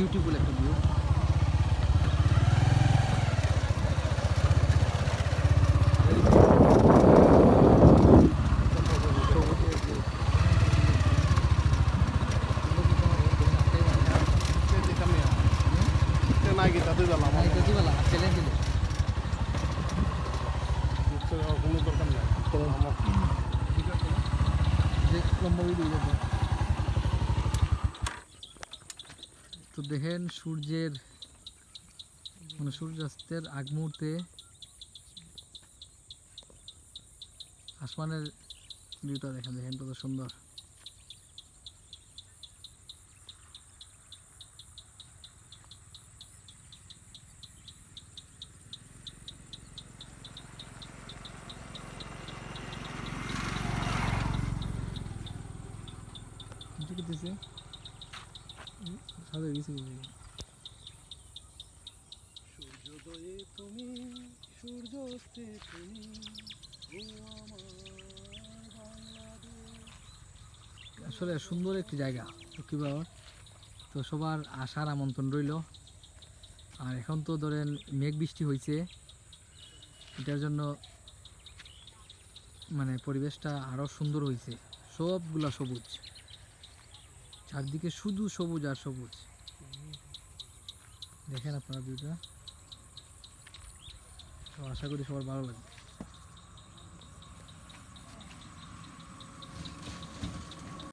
Beautiful একটা view নাই গীতা তো দেখেন সূর্যের মানে সূর্যাস্তের আগ মুহূর্তে আসমানের ভিউটা দেখেন দেখেন কত সুন্দর। কি করতেছে গেছে সূর্যোদয়ে তুমি সূর্যাস্তে তুমি আসলে সুন্দর একটি জায়গা লক্ষ্মীবাবার তো সবার আসার আমন্ত্রণ রইল। আর এখন তো ধরেন মেঘ বৃষ্টি হয়েছে এটার জন্য মানে পরিবেশটা আরও সুন্দর হয়েছে সবগুলা সবুজ। চারদিকে শুধু সবুজ আর সবুজ। দেখেন আপনারা ভিউটা। তো আশা করি সবার ভালো লাগবে।